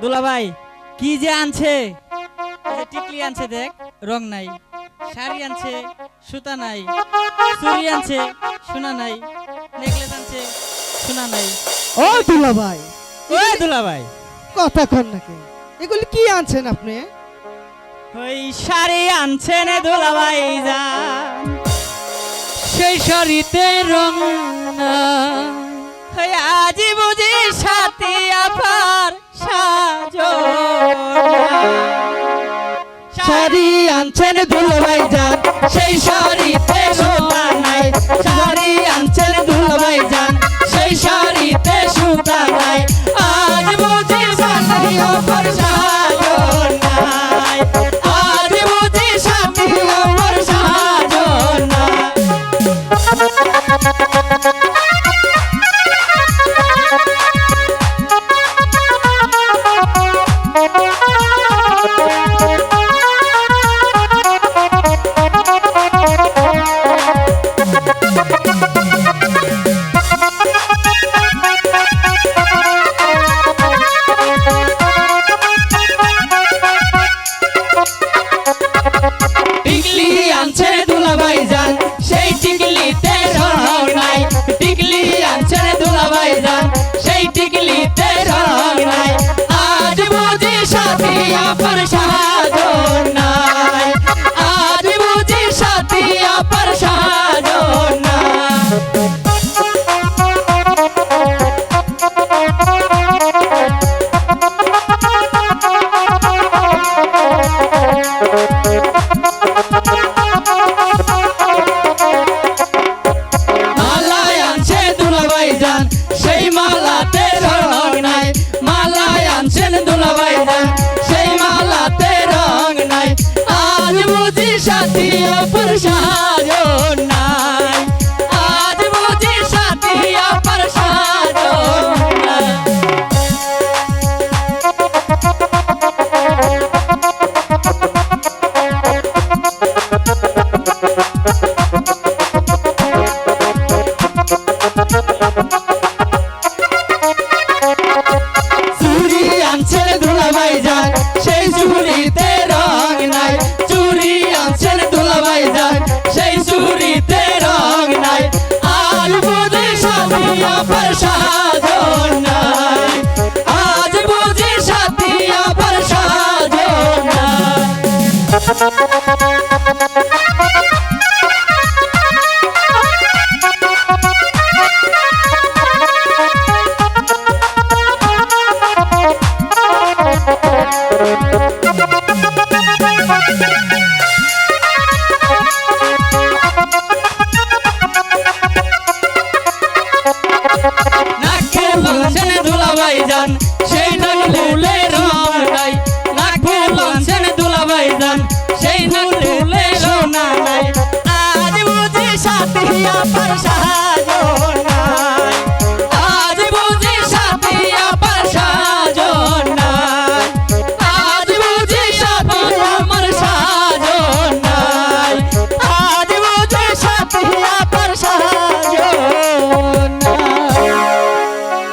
দুলা ভাই কি যে আনছে? টিকলি আনছে দেখ রং নাই শাড়ি আনছে সুতা নাই চুড়ি আনছে সোনা নাই নেকলেস আনছে সোনা নাই। ও দুলা ভাই ওই দুলা ভাই কথা কন নাকি এগুলি কি আনছেন আপনি? ওই শাড়ি আনছে নে দুলা ভাই যা। সেই শাড়িতে রং নাই। আজি বুঝি শাড়ি আনছেন দুলভাই যান সেই শাড়িতে সুতা নাই। শাড়ি আনছেন দুলভাই যান সেই শাড়িতে রং টিকলি আনছে দুলাভাই যান সেই টিকলিতে রং নাই। আজ বুঝি সাথী আপার সাজন নাই। আজ বুঝি সাথী আপার সাজন সাথী অপরসারণ নাই। আজ বুঝি সাথী অপরসারণ সেই সুরিতে রা নাকের বাসনে ধুলা ভাই যান সেই ঢাক